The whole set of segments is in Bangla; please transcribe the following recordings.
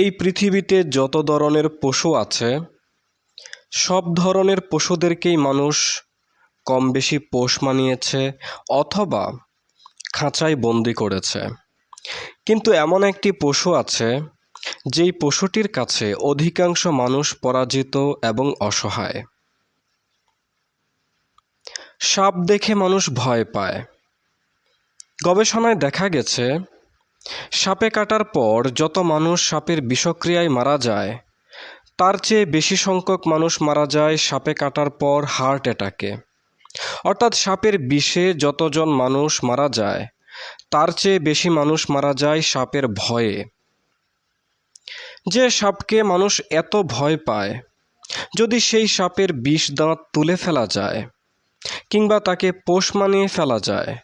এই পৃথিবীতে যত ধরনের পশু আছে, সব ধরনের পশুদেরকেই মানুষ কম বেশি পোষ মানিয়েছে অথবা খাঁচায় বন্দি করেছে। কিন্তু এমন একটি পশু আছে, যেই পশুটির কাছে অধিকাংশ মানুষ পরাজিত এবং অসহায়। সাপ দেখে মানুষ ভয় পায়। গবেষণায় দেখা গেছে সাপে কাটার পর যত মানুষ সাপের বিষক্রিয়ায় মারা যায়, তার চেয়ে বেশি সংখ্যক মানুষ মারা যায় সাপে কাটার পর হার্ট অ্যাটাকে। অর্থাৎ সাপের বিষে যতজন মানুষ মারা যায়, তার চেয়ে বেশি মানুষ মারা যায় সাপের ভয়ে। যে সাপকে মানুষ এত ভয় পায়, যদি সেই সাপের বিষ দাঁত তুলে ফেলা যায়, কিংবা তাকে পোষ মানিয়ে ফেলা যায়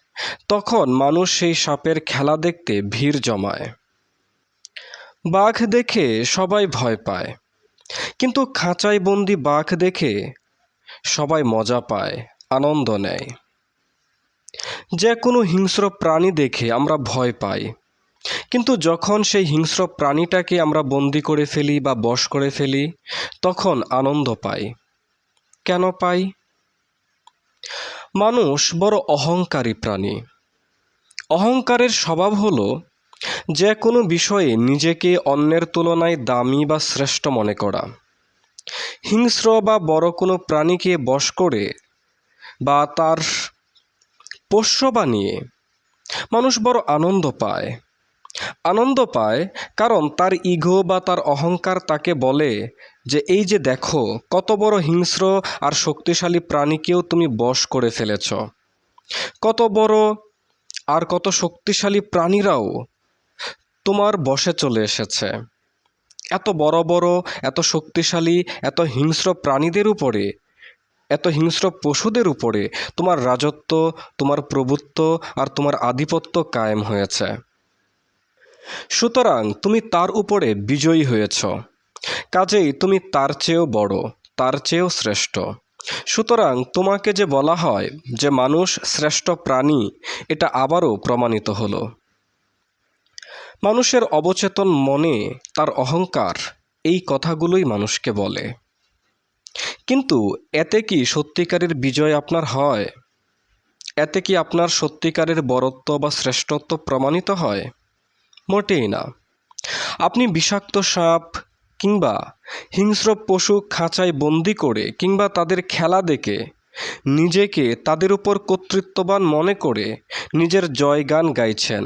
তখন মানুষ সেই সাপের খেলা দেখতে ভিড় জমায়। বাঘ দেখে সবাই ভয় পায়, কিন্তু খাঁচায় বন্দি বাঘ দেখে সবাই মজা পায়, আনন্দ নেয়। যে কোনো হিংস্র প্রাণী দেখে আমরা ভয় পাই, কিন্তু যখন সেই হিংস্র প্রাণীটাকে আমরা বন্দি করে ফেলি বা বশ করে ফেলি, তখন আনন্দ পাই। কেন পাই? মানুষ বড় অহংকারী প্রাণী। অহংকারের স্বভাব হল, যে কোনো বিষয়ে নিজেকে অন্যের তুলনায় দামি বা শ্রেষ্ঠ মনে করা। হিংস্র বা বড় কোনো প্রাণীকে বশ করে বা তার পোষ্য বানিয়ে মানুষ বড় আনন্দ পায়। আনন্দ পায়, কারণ তার ইগো বা তার অহংকার তাকে বলে যে, এই যে দেখো, কত বড় হিংস্র আর শক্তিশালী প্রাণীকেও তুমি বশ করে ফেলেছ। কত বড় আর কত শক্তিশালী প্রাণীরাও তোমার বশে চলে এসেছে। এত বড় বড়, এত শক্তিশালী, এত হিংস্র প্রাণীদের উপরে, এত হিংস্র পশুদের উপরে তোমার রাজত্ব, তোমার প্রভুত্ব আর তোমার আধিপত্য কায়েম হয়েছে। সুতরাং তুমি তার উপরে বিজয়ী হয়েছ। কাজেই তুমি তার চেয়েও বড়, তার চেয়েও শ্রেষ্ঠ। সুতরাং তোমাকে যে বলা হয় যে মানুষ শ্রেষ্ঠ প্রাণী, এটা আবারও প্রমাণিত হলো। মানুষের অবচেতন মনে, তার অহংকার, এই কথাগুলোই মানুষকে বলে। কিন্তু এতে কি সত্যিকারের বিজয় আপনার হয়? এতে কি আপনার সত্যিকারের বরত্ব বা শ্রেষ্ঠত্ব প্রমাণিত হয়? মোটেই না। আপনি বিষাক্ত সাপ কিংবা হিংস্র পশু খাঁচায় বন্দি করে কিংবা তাদের খেলা দেখে নিজেকে তাদের উপর কর্তৃত্ববান মনে করে নিজের জয়গান গাইছেন,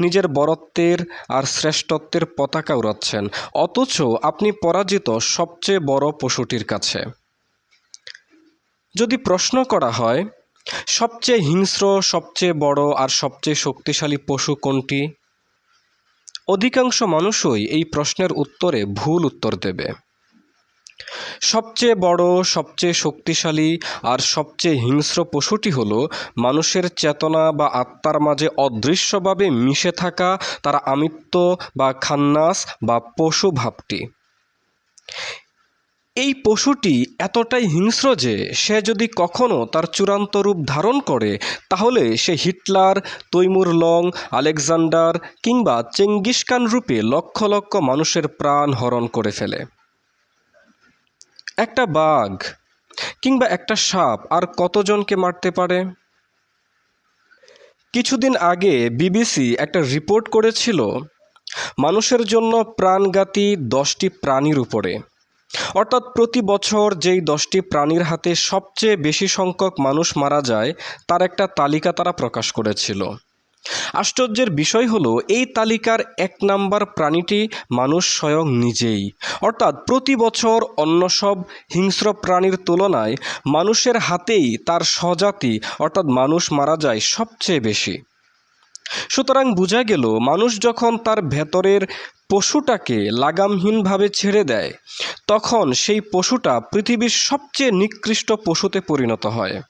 নিজের বরত্বের আর শ্রেষ্ঠত্বের পতাকা উড়াচ্ছেন, অথচ আপনি পরাজিত সবচেয়ে বড় পশুটির কাছে। যদি প্রশ্ন করা হয়, সবচেয়ে হিংস্র, সবচেয়ে বড় আর সবচেয়ে শক্তিশালী পশু কোনটি? অধিকাংশ মানুষই এই প্রশ্নের উত্তরে ভুল উত্তর দেবে। সবচেয়ে বড়, সবচেয়ে শক্তিশালী আর সবচেয়ে হিংস্র পশুটি হল মানুষের চেতনা বা আত্মার মাঝে অদৃশ্যভাবে মিশে থাকা তার আমিত্ব বা খান্নাস বা পশু ভাবটি এই পশুটি এতটাই হিংস্র যে সে যদি কখনো তার চূড়ান্ত রূপ ধারণ করে, তাহলে সে হিটলার, তৈমুর লং, আলেকজান্ডার কিংবা চেঙ্গিস খান রূপে লক্ষ লক্ষ মানুষের প্রাণ হরণ করে ফেলে। একটা বাঘ কিংবা একটা সাপ আর কতজনকে মারতে পারে? কিছুদিন আগে বিবিসি একটা রিপোর্ট করেছিল, মানুষের জন্য প্রাণঘাতী দশটি প্রাণীর উপরে। অর্থাৎ প্রতি বছর যেই দশটি প্রাণীর হাতে সবচেয়ে বেশি সংখ্যক মানুষ মারা যায়, তার একটা তালিকা তারা প্রকাশ করেছিল। আশ্চর্যের বিষয় হলো, এই তালিকার এক নাম্বার প্রাণীটি মানুষ স্বয়ং নিজেই। অর্থাৎ প্রতি বছর অন্য সব হিংস্র প্রাণীর তুলনায় মানুষের হাতেই তার স্বজাতি, অর্থাৎ মানুষ মারা যায় সবচেয়ে বেশি। সুতরাং বোঝা গেল, মানুষ যখন তার ভেতরের পশুটাকে লাগামহীনভাবে ছেড়ে দেয়, তখন সেই পশুটা পৃথিবীর সবচেয়ে নিকৃষ্ট পশুতে পরিণত হয়।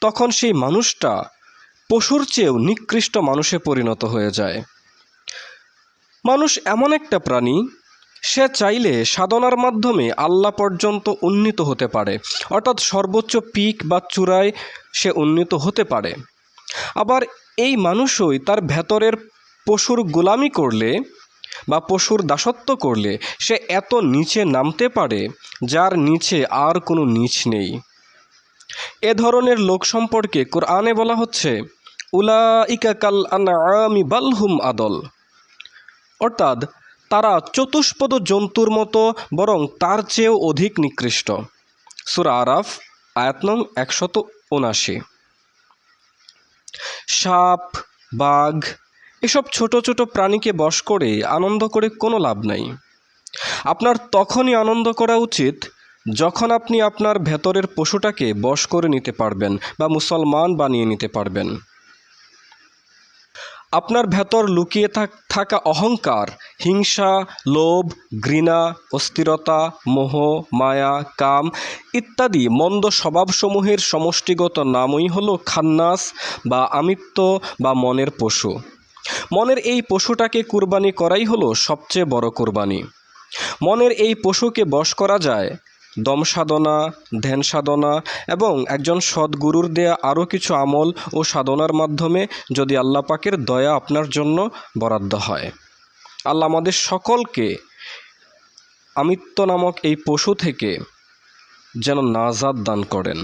তখন সেই মানুষটা পশুর চেয়েও নিকৃষ্ট মানুষে পরিণত হয়ে যায়। মানুষ এমন একটা প্রাণী, সে চাইলে সাধনার মাধ্যমে আল্লাহ পর্যন্ত উন্নীত হতে পারে, অর্থাৎ সর্বোচ্চ পিক বা চূড়ায় সে উন্নীত হতে পারে। আবার এই মানুষই তার ভেতরের পশুর গোলামি করলে বা পশুর দাসত্ব করলে সে এত নিচে নামতে পারে, যার নিচে আর কোনো নিচ নেই। এ ধরনের লোক সম্পর্কে কোরআনে বলা হচ্ছে উলা ইকাকাল আনআমি বালহুম আদল। অর্থাৎ তারা চতুষ্পদ জন্তুর মতো বরং তার চেয়েও অধিক নিকৃষ্ট। সুরা আরাফ, আয়াত একশত উনাশি। সাপ, বাঘ এসব ছোট ছোট প্রাণীকে বশ করে আনন্দ করে কোনো লাভ নাই। আপনার তখনই আনন্দ করা উচিত যখন আপনি আপনার ভেতরের পশুটাকে বশ করে নিতে পারবেন বা মুসলমান বানিয়ে নিতে পারবেন। আপনার ভেতর লুকিয়ে থাক- অহংকার, হিংসা, লোভ, ঘৃণা, অস্থিরতা, মোহ, মায়া, কাম ইত্যাদি মন্দ স্বভাবসমূহের সমষ্টিগত নামই হলো খান্নাস বা আমিত্ব বা মনের পশু। মনের এই পশুটাকে কুরবানি করাই হলো সবচেয়ে বড় কুরবানি। মনের এই পশুকে বশ করা যায় দম সাধনা, ধ্যান সাধনা এবং একজন সদ্গুরুর দেয়া আরও কিছু আমল ও সাধনার মাধ্যমে যদি আল্লাহ পাকের দয়া আপনার জন্য বরাদ্দ হয়। আল্লাহ আমাদের সকলকে আমিত্ব নামক এই পশু থেকে যেন নাজাদ দান করেন।